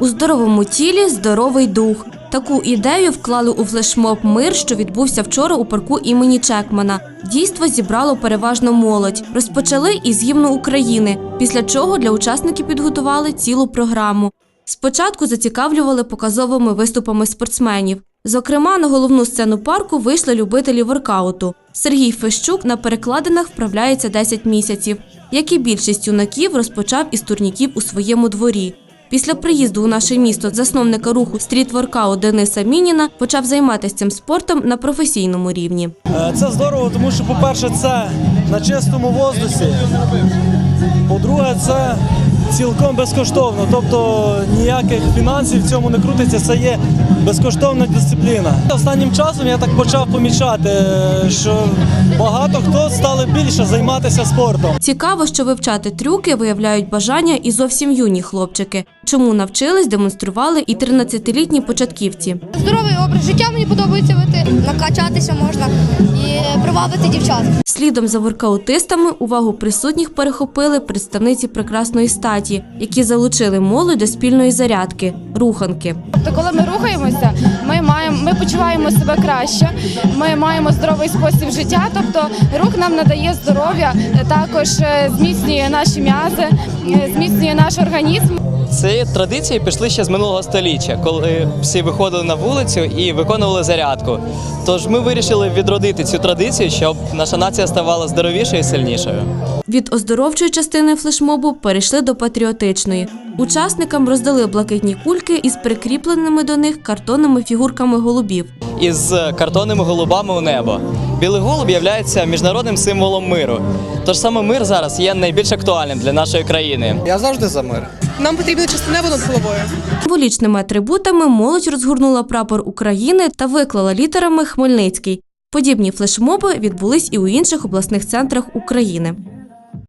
У здоровому тілі здоровий дух. Таку ідею вклали у флешмоб Мир, що відбувся вчора у парку імені Чекмана. Дійство зібрало переважно молодь. Розпочали із гімну України, після чого для учасників підготували цілу програму. Спочатку зацікавлювали показовими виступами спортсменів. Зокрема, на головну сцену парку вийшли любителі воркауту. Сергій Фещук на перекладинах вправляється 10 місяців. Як і більшість юнаків, розпочав із турніків у своєму дворі. Після приїзду у наше місто засновника руху стрітворкау Дениса Мініна почав займатися цим спортом на професійному рівні. Е, Це здорово, тому що, по-перше, це на чистому воздусі. По-друге, це цілком безкоштовно. Тобто ніяких фінансів в цьому не крутиться. Це є безкоштовна дисципліна. Останнім часом я так почав помічати, е, що багато хто стали більше займатися спортом. Цікаво, що вивчати трюки виявляють бажання і зовсім юні хлопчики. Чому навчились, демонстрували і 13-літні початківці. Здоровий образ життя мені подобається вити, накачатися можна і привабити дівчат. Слідом за воркаутистами увагу присутніх перехопили представниці прекрасної статі, які залучили молодь до спільної зарядки руханки. Тобто, коли ми рухаємося, ми маємо, ми почуваємо себе краще, ми маємо здоровий спосіб життя. Тобто, рух нам надає здоров'я, також е, зміцнює наші м'язи, е, зміцнює наш організм. Ці традиції пішли ще з минулого століття, коли всі виходили на вулицю і виконували зарядку. Тож ми вирішили відродити цю традицію, щоб наша нація ставала здоровішою і сильнішою. Від оздоровчої частини флешмобу перейшли до патріотичної. Учасникам роздали блакитні кульки із прикріпленими до них картонними фігурками голубів. Із картонними голубами у небо. Білий голуб є міжнародним символом миру. Тож саме мир зараз є найбільш актуальним для нашої країни. Я завжди за мир. Нам потрібно чисте небо над головою. Символічними атрибутами молодь розгорнула прапор України та виклала літерами Хмельницький. Подібні флешмоби відбулись і у інших обласних центрах України.